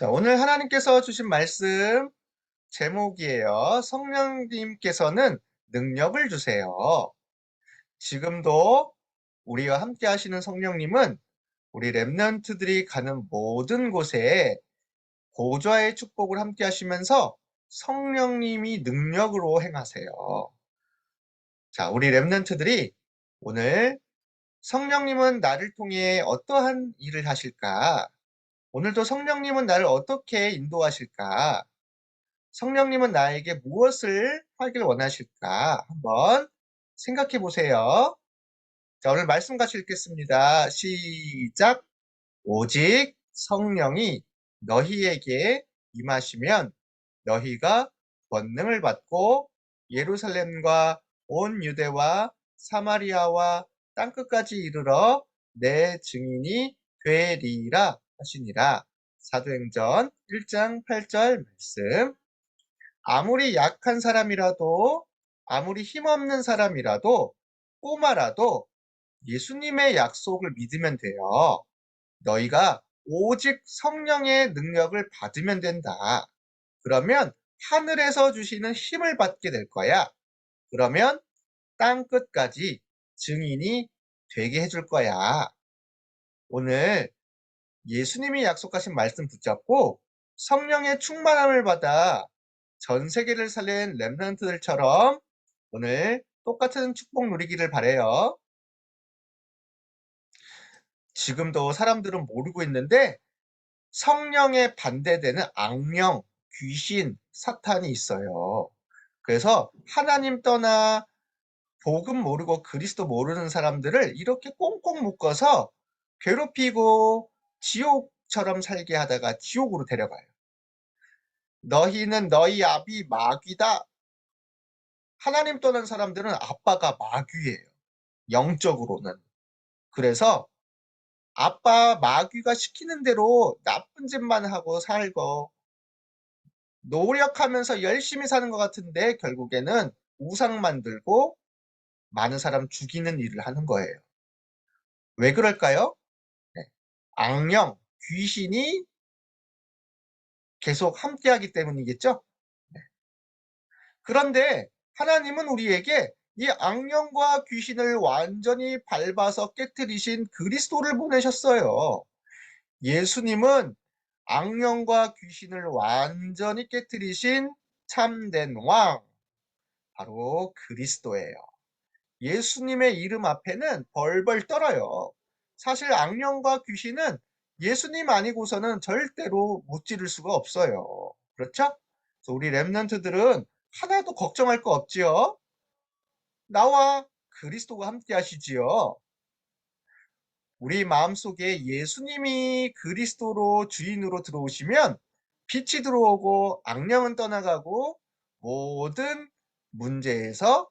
자, 오늘 하나님께서 주신 말씀 제목이에요. 성령님께서는 능력을 주세요. 지금도 우리와 함께 하시는 성령님은 우리 랩런트들이 가는 모든 곳에 보좌의 축복을 함께 하시면서 성령님이 능력으로 행하세요. 자, 우리 랩런트들이 오늘 성령님은 나를 통해 어떠한 일을 하실까? 오늘도 성령님은 나를 어떻게 인도하실까? 성령님은 나에게 무엇을 하길 원하실까? 한번 생각해 보세요. 자, 오늘 말씀 같이 읽겠습니다. 시작. 오직 성령이 너희에게 임하시면 너희가 권능을 받고 예루살렘과 온 유대와 사마리아와 땅끝까지 이르러 내 증인이 되리라 하시니라. 사도행전 1장 8절 말씀. 아무리 약한 사람이라도, 아무리 힘없는 사람이라도, 꼬마라도 예수님의 약속을 믿으면 돼요. 너희가 오직 성령의 능력을 받으면 된다. 그러면 하늘에서 주시는 힘을 받게 될 거야. 그러면 땅 끝까지 증인이 되게 해줄 거야. 오늘 예수님이 약속하신 말씀 붙잡고 성령의 충만함을 받아 전 세계를 살린 렘넌트들처럼 오늘 똑같은 축복 누리기를 바래요. 지금도 사람들은 모르고 있는데 성령에 반대되는 악령, 귀신, 사탄이 있어요. 그래서 하나님 떠나 복음 모르고 그리스도 모르는 사람들을 이렇게 꽁꽁 묶어서 괴롭히고 지옥처럼 살게 하다가 지옥으로 데려가요. 너희는 너희 아비 마귀다. 하나님 떠난 사람들은 아빠가 마귀예요. 영적으로는. 그래서 아빠 마귀가 시키는 대로 나쁜 짓만 하고 살고 노력하면서 열심히 사는 것 같은데 결국에는 우상 만들고 많은 사람 죽이는 일을 하는 거예요. 왜 그럴까요? 네. 악령, 귀신이 계속 함께하기 때문이겠죠? 네. 그런데 하나님은 우리에게 이 악령과 귀신을 완전히 밟아서 깨뜨리신 그리스도를 보내셨어요. 예수님은 악령과 귀신을 완전히 깨뜨리신 참된 왕, 바로 그리스도예요. 예수님의 이름 앞에는 벌벌 떨어요. 사실 악령과 귀신은 예수님 아니고서는 절대로 무찌를 수가 없어요. 그렇죠? 우리 랩런트들은 하나도 걱정할 거 없지요. 나와 그리스도가 함께 하시지요. 우리 마음속에 예수님이 그리스도로 주인으로 들어오시면 빛이 들어오고 악령은 떠나가고 모든 문제에서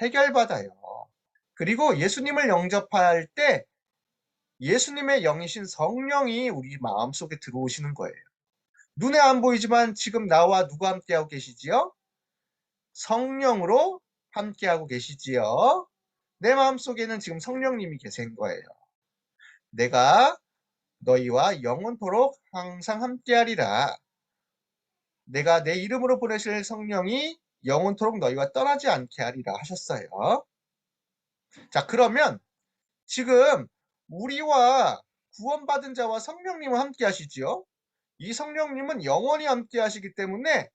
해결받아요. 그리고 예수님을 영접할 때 예수님의 영이신 성령이 우리 마음속에 들어오시는 거예요. 눈에 안 보이지만 지금 나와 누가 함께하고 계시지요? 성령으로 함께하고 계시지요. 내 마음속에는 지금 성령님이 계신 거예요. 내가 너희와 영원토록 항상 함께하리라. 내가 내 이름으로 보내실 성령이 영원토록 너희와 떠나지 않게 하리라 하셨어요. 자, 그러면 지금 우리와 구원받은 자와 성령님은 함께 하시지요. 이 성령님은 영원히 함께 하시기 때문에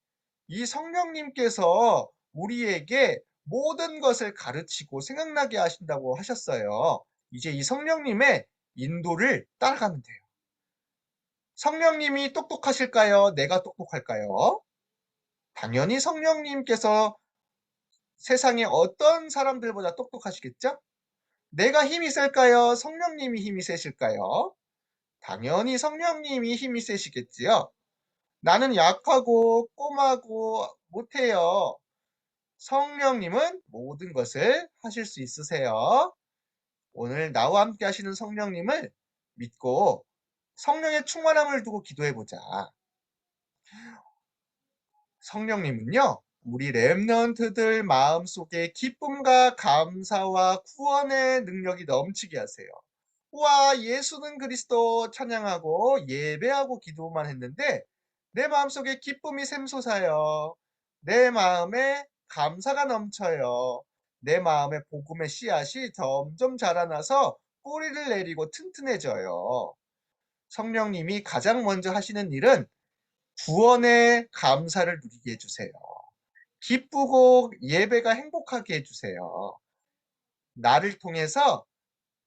이 성령님께서 우리에게 모든 것을 가르치고 생각나게 하신다고 하셨어요. 이제 이 성령님의 인도를 따라가면 돼요. 성령님이 똑똑하실까요? 내가 똑똑할까요? 당연히 성령님께서 세상에 어떤 사람들보다 똑똑하시겠죠? 내가 힘이 셀까요? 성령님이 힘이 세실까요? 당연히 성령님이 힘이 세시겠지요. 나는 약하고 꼬마고 못해요. 성령님은 모든 것을 하실 수 있으세요. 오늘 나와 함께 하시는 성령님을 믿고 성령의 충만함을 두고 기도해 보자. 성령님은요, 우리 랩런트들 마음속에 기쁨과 감사와 구원의 능력이 넘치게 하세요. 우와, 예수는 그리스도 찬양하고 예배하고 기도만 했는데 내 마음속에 기쁨이 샘솟아요. 내 마음에 감사가 넘쳐요. 내 마음에 복음의 씨앗이 점점 자라나서 뿌리를 내리고 튼튼해져요. 성령님이 가장 먼저 하시는 일은 구원의 감사를 누리게 해주세요. 기쁘고 예배가 행복하게 해주세요. 나를 통해서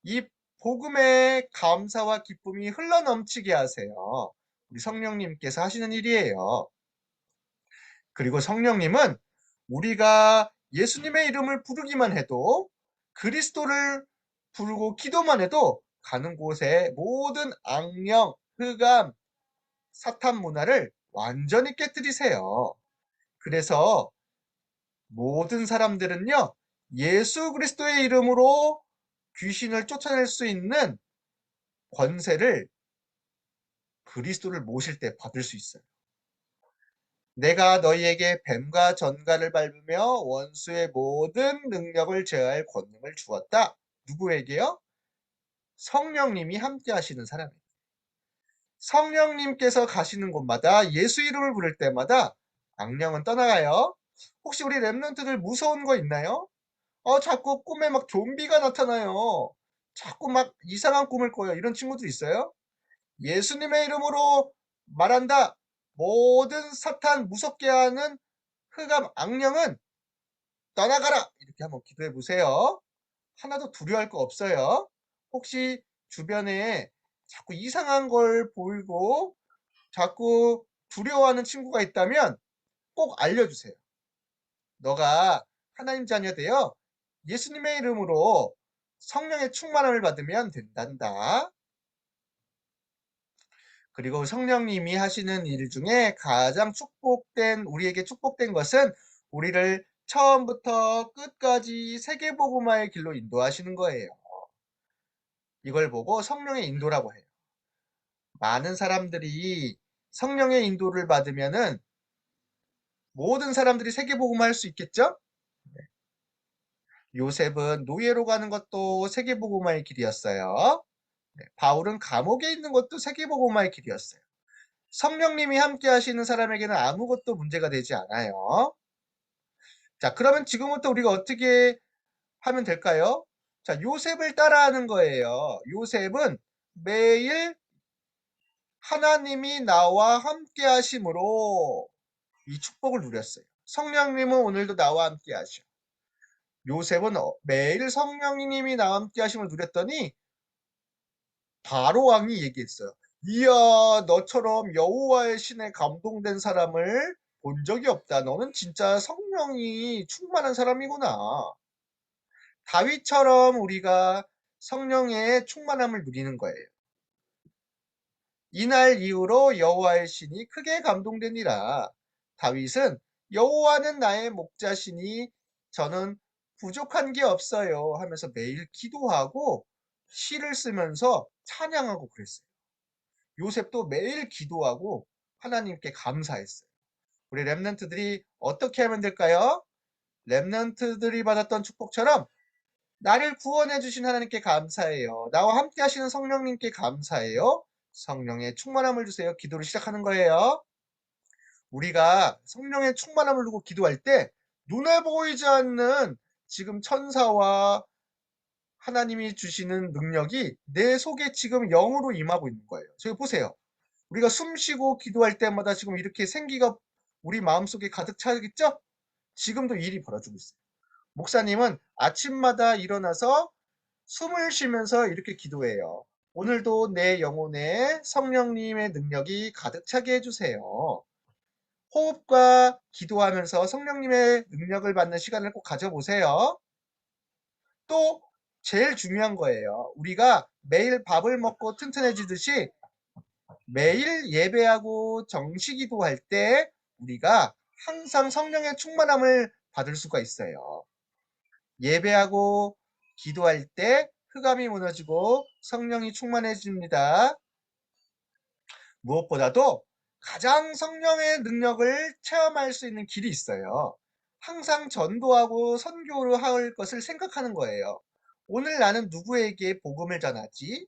이 복음의 감사와 기쁨이 흘러넘치게 하세요. 우리 성령님께서 하시는 일이에요. 그리고 성령님은 우리가 예수님의 이름을 부르기만 해도 그리스도를 부르고 기도만 해도 가는 곳에 모든 악령, 흑암, 사탄 문화를 완전히 깨뜨리세요. 그래서 모든 사람들은요, 예수 그리스도의 이름으로 귀신을 쫓아낼 수 있는 권세를 그리스도를 모실 때 받을 수 있어요. 내가 너희에게 뱀과 전갈을 밟으며 원수의 모든 능력을 제어할 권능을 주었다. 누구에게요? 성령님이 함께 하시는 사람에게. 성령님께서 가시는 곳마다 예수 이름을 부를 때마다 악령은 떠나가요. 혹시 우리 랩런트들 무서운 거 있나요? 어, 자꾸 꿈에 막 좀비가 나타나요. 자꾸 막 이상한 꿈을 꿔요. 이런 친구들 있어요? 예수님의 이름으로 말한다. 모든 사탄 무섭게 하는 흑암 악령은 떠나가라. 이렇게 한번 기도해 보세요. 하나도 두려워할 거 없어요. 혹시 주변에 자꾸 이상한 걸 보이고 자꾸 두려워하는 친구가 있다면 꼭 알려주세요. 너가 하나님 자녀 되어 예수님의 이름으로 성령의 충만함을 받으면 된단다. 그리고 성령님이 하시는 일 중에 가장 축복된 우리에게 축복된 것은 우리를 처음부터 끝까지 세계복음화의 길로 인도하시는 거예요. 이걸 보고 성령의 인도라고 해요. 많은 사람들이 성령의 인도를 받으면은 모든 사람들이 세계복음화 할 수 있겠죠? 네. 요셉은 노예로 가는 것도 세계복음화의 길이었어요. 네. 바울은 감옥에 있는 것도 세계복음화의 길이었어요. 성령님이 함께 하시는 사람에게는 아무것도 문제가 되지 않아요. 자, 그러면 지금부터 우리가 어떻게 하면 될까요? 자, 요셉을 따라하는 거예요. 요셉은 매일 하나님이 나와 함께 하심으로 이 축복을 누렸어요. 성령님은 오늘도 나와 함께 하셔. 요셉은 어, 매일 성령님이 나와 함께 하심을 누렸더니 바로 왕이 얘기했어요. 이야 너처럼 여호와의 신에 감동된 사람을 본 적이 없다. 너는 진짜 성령이 충만한 사람이구나. 다윗처럼 우리가 성령의 충만함을 누리는 거예요. 이날 이후로 여호와의 신이 크게 감동되니라. 다윗은 여호와는 나의 목자시니 저는 부족한 게 없어요 하면서 매일 기도하고 시를 쓰면서 찬양하고 그랬어요. 요셉도 매일 기도하고 하나님께 감사했어요. 우리 랩런트들이 어떻게 하면 될까요? 랩런트들이 받았던 축복처럼 나를 구원해 주신 하나님께 감사해요. 나와 함께 하시는 성령님께 감사해요. 성령의 충만함을 주세요. 기도를 시작하는 거예요. 우리가 성령의 충만함을 두고 기도할 때 눈에 보이지 않는 지금 천사와 하나님이 주시는 능력이 내 속에 지금 영으로 임하고 있는 거예요. 저기 보세요. 우리가 숨 쉬고 기도할 때마다 지금 이렇게 생기가 우리 마음속에 가득 차겠죠? 지금도 일이 벌어지고 있어요. 목사님은 아침마다 일어나서 숨을 쉬면서 이렇게 기도해요. 오늘도 내 영혼에 성령님의 능력이 가득 차게 해주세요. 호흡과 기도하면서 성령님의 능력을 받는 시간을 꼭 가져보세요. 또 제일 중요한 거예요. 우리가 매일 밥을 먹고 튼튼해지듯이 매일 예배하고 정시 기도 할 때 우리가 항상 성령의 충만함을 받을 수가 있어요. 예배하고 기도할 때 흑암이 무너지고 성령이 충만해집니다. 무엇보다도 가장 성령의 능력을 체험할 수 있는 길이 있어요. 항상 전도하고 선교를 할 것을 생각하는 거예요. 오늘 나는 누구에게 복음을 전하지?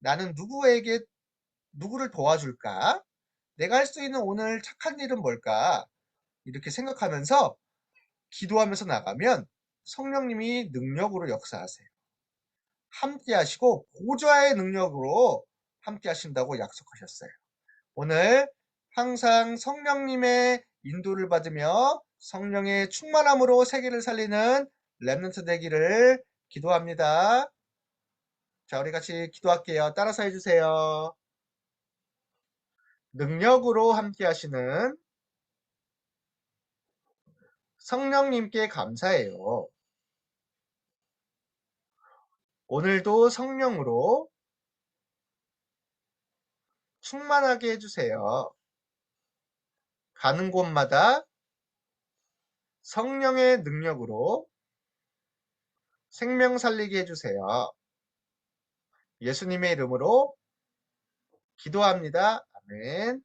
나는 누구에게 누구를 도와줄까? 내가 할 수 있는 오늘 착한 일은 뭘까? 이렇게 생각하면서 기도하면서 나가면 성령님이 능력으로 역사하세요. 함께 하시고 보좌의 능력으로 함께 하신다고 약속하셨어요. 오늘 항상 성령님의 인도를 받으며 성령의 충만함으로 세계를 살리는 랩런트 되기를 기도합니다. 자, 우리 같이 기도할게요. 따라서 해주세요. 능력으로 함께 하시는 성령님께 감사해요. 오늘도 성령으로 충만하게 해주세요. 가는 곳마다 성령의 능력으로 생명 살리게 해주세요. 예수님의 이름으로 기도합니다. 아멘.